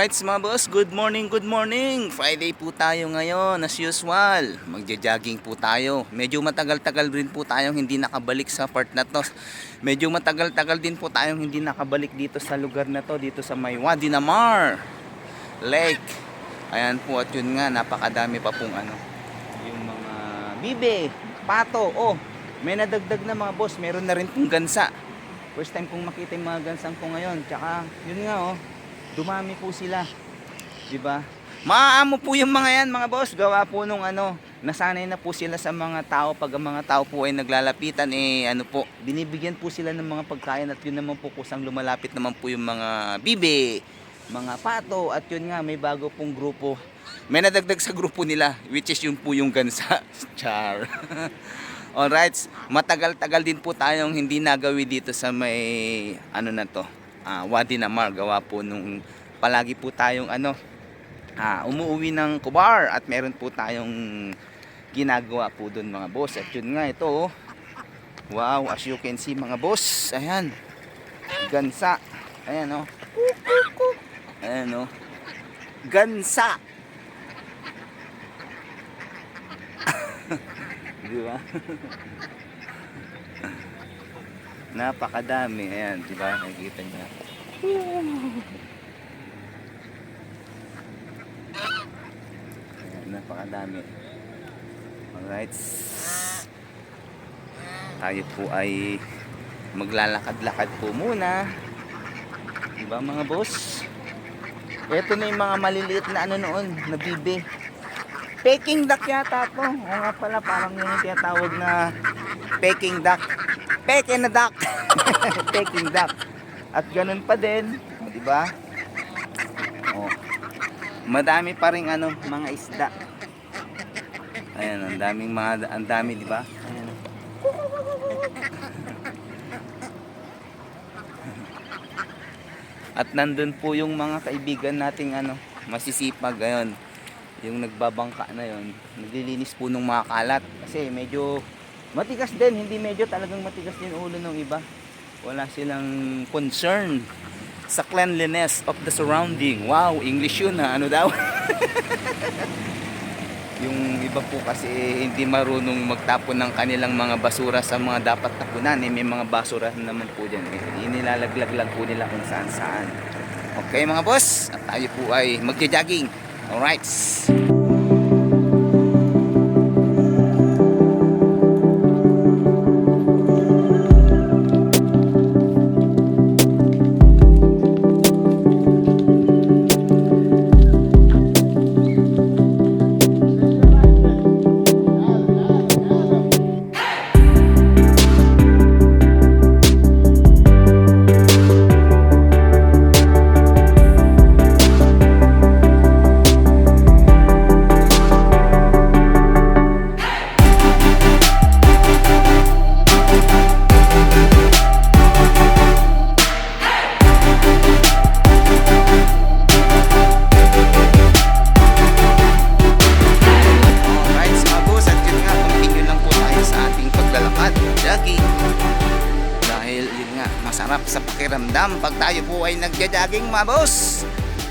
Alright mga boss, good morning, good morning. Friday po tayo ngayon as usual. Magja-jogging po tayo. Medyo matagal-tagal rin po tayong hindi nakabalik sa part na to. Medyo matagal-tagal din po tayong hindi nakabalik dito sa lugar na to, dito sa may Wadi Namar Lake. Ayan po at yun nga, napakadami pa pong ano, yung mga bibe, pato, oh, may nadagdag na mga boss, meron na rin pong gansa. First time kong makita yung mga gansang ko ngayon. Tsaka, yun nga oh, dumami po sila. 'Di ba? Maaamo po yung mga yan mga boss. Gawa po nung ano, nasanay na po sila sa mga tao pag ang mga tao po ay naglalapitan eh ano po, binibigyan po sila ng mga pagkain at yun naman po kusang lumalapit naman po yung mga bibe, mga pato at yun nga may bago pong grupo. May nadagdag sa grupo nila which is yung po yung gansa. Char. Alright, matagal-tagal din po tayong hindi nagawi dito sa may ano na to, ah, Wadi Namar. Gawa po nung palagi po tayong ano, ah, umuwi ng Kubar at meron po tayong ginagawa po doon mga boss. At yun nga ito, oh. wow, as you can see mga boss, ayan, gansa, ayan oh, ayan oh, gansa. Di ba? Napakadami. Ayan, di ba? Nakikita niyo. Ayan, napakadami. Alright. Tayo po ay maglalakad-lakad po muna. Di ba mga boss? Ito na yung mga maliliit na ano noon, na bibe. Peking duck yata to. O nga pala, parang yun yung tinatawag na Peking duck. Peking duck. Peking duck. At ganun pa din, di ba? Oh. Madami pa ring ano, mga isda. Ayan, ang daming mga ang dami, di ba? Ayan. At nandun po yung mga kaibigan nating ano, masisipag ngayon yung nagbabangka na yon naglilinis po ng mga kalat kasi medyo matigas din hindi medyo talagang matigas din ulo ng iba. Wala silang concern sa cleanliness of the surrounding. Wow English yun ha? Ano daw? Yung iba po kasi hindi marunong magtapon ng kanilang mga basura sa mga dapat tapunan. Eh, may mga basura naman po dyan. Eh. inilalaglag po nila kung saan saan okay mga boss at tayo po ay magja-jogging. Alright, mga boss.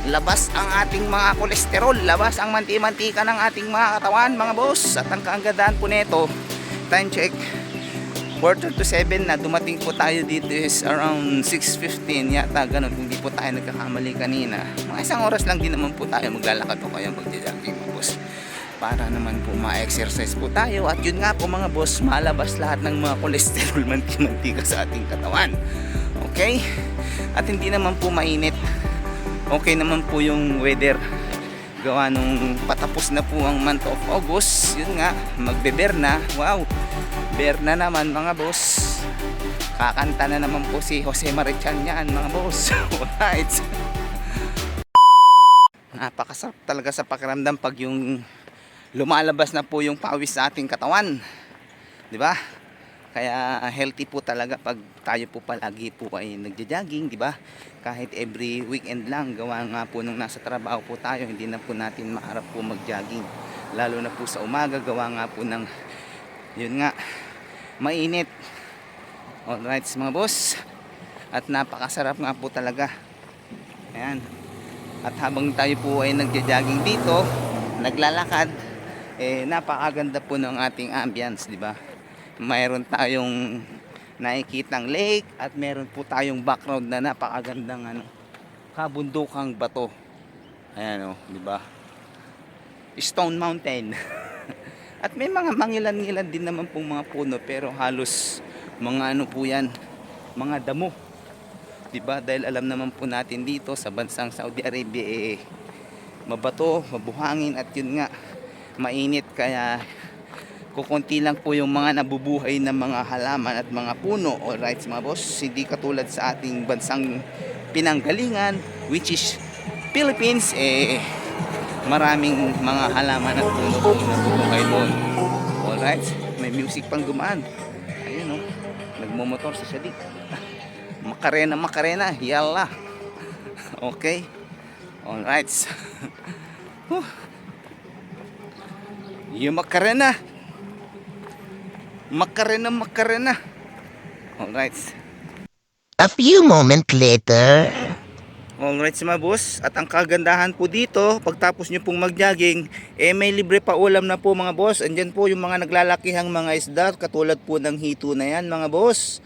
Labas ang ating mga kolesterol, labas ang manti-mantika ng ating mga katawan mga boss. At ang kaagandaan po nito, time check, quarter to 7 na dumating po tayo dito is around 6.15 yata ganun kung di po tayo nagkakamali kanina mga isang oras lang din naman po tayo maglalakad o kaya magja-jogging mga boss para naman po ma-exercise po tayo at yun nga po mga boss malabas lahat ng mga cholesterol manti-mantika sa ating katawan okay? At hindi naman po mainit. Okay naman po yung weather. Gawa nung patapos na po ang month of August yun nga magbeber na. Wow! Bear na naman mga boss. Kakanta na naman po si Jose Marichan yan mga boss. Alright. Napakasarap talaga sa pakiramdam pag yung lumalabas na po yung pawis sa ating katawan. 'Di ba? Kaya healthy po talaga pag tayo po palagi po ay nagja-jogging, 'di ba? Kahit every weekend lang, gawa nga po nung nasa trabaho po tayo, hindi na po natin maharap po mag-jogging. Lalo na po sa umaga, gawa nga po ng yun nga, mainit. Alright mga boss. At napakasarap nga po talaga. Ayan. At habang tayo po ay nagja-jogging dito, naglalakad, eh napakaganda po ng ating ambience, di ba? Mayroon tayong nakikitang lake at meron po tayong background na napakagandang ano, kabundukang bato. Ayan o, di ba? Stone Mountain. at may mga mangilan-ngilan din naman pong mga puno pero halos mga ano po yan, mga damo. 'Di ba? Dahil alam naman po natin dito sa bansang Saudi Arabia eh mabato, mabuhangin at yun nga mainit kaya kukunti lang po yung mga nabubuhay na mga halaman at mga puno. Alright mga boss, hindi katulad sa ating bansang pinanggalingan which is Philippines eh maraming mga halaman at puno pong nabubuhay doon. Alright, may music pang dumaan. Ayun oh, nagmumotor sa sadik. Makarena, makarena, yalla. Okay. Alright. Huh. Yung makarena. Makarena, makarena. Alright. A few moments later. Alright mga boss, at ang kagandahan po dito, pagtapos nyo pong mag-jogging, eh may libre pa ulam na po mga boss. Andyan po yung mga naglalakihang mga isda, katulad po ng hito na yan mga boss.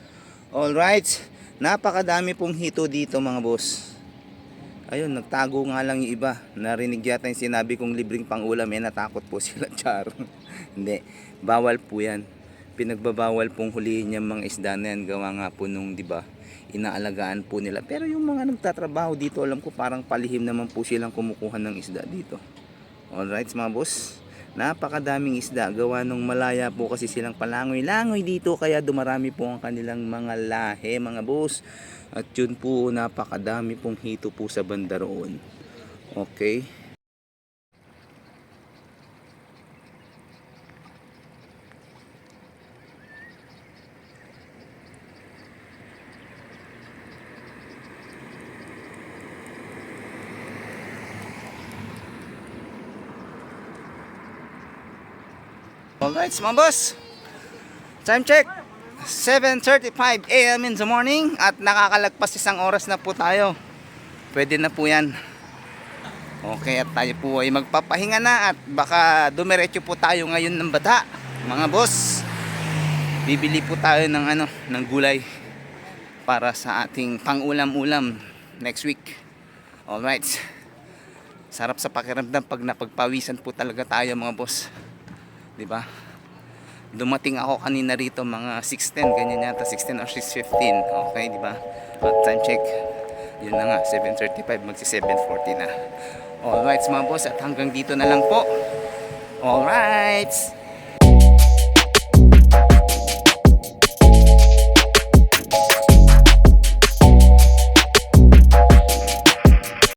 Alright, napakadami pong hito dito mga boss. Ayun, nagtago nga lang yung iba. Narinig yata yung sinabi kong libreng pangulam, eh natakot po sila, char. Hindi, bawal po yan. Pinagbabawal pong hulihin yung mga isda na yan, gawa nga po nung, di ba, inaalagaan po nila. Pero yung mga nagtatrabaho dito, alam ko parang palihim naman po silang kumukuha ng isda dito. Alright mga boss, napakadaming isda. Gawa nung malaya po kasi silang palangoy-langoy dito kaya dumarami po ang kanilang mga lahe mga boss. At yun po napakadami pong hito po sa banda roon. Okay. Alright mga boss. Time check. 7.35 a.m. in the morning at nakakalagpas isang oras na po tayo. Pwede na po yan. Okay at tayo po ay magpapahinga na at baka dumiretso po tayo ngayon ng bata. Mga boss, bibili po tayo ng ano, ng gulay para sa ating pang-ulam-ulam next week. Alright. Sarap sa pakiramdam pag napagpawisan po talaga tayo mga boss. 'Di ba? Dumating ako kanina rito mga 6:10 ganyan yata 16 or 6:15. Okay, 'di ba? At time check. Yun na nga 7:35 magsi 7:40 na. Alright mga boss at hanggang dito na lang po. Alright.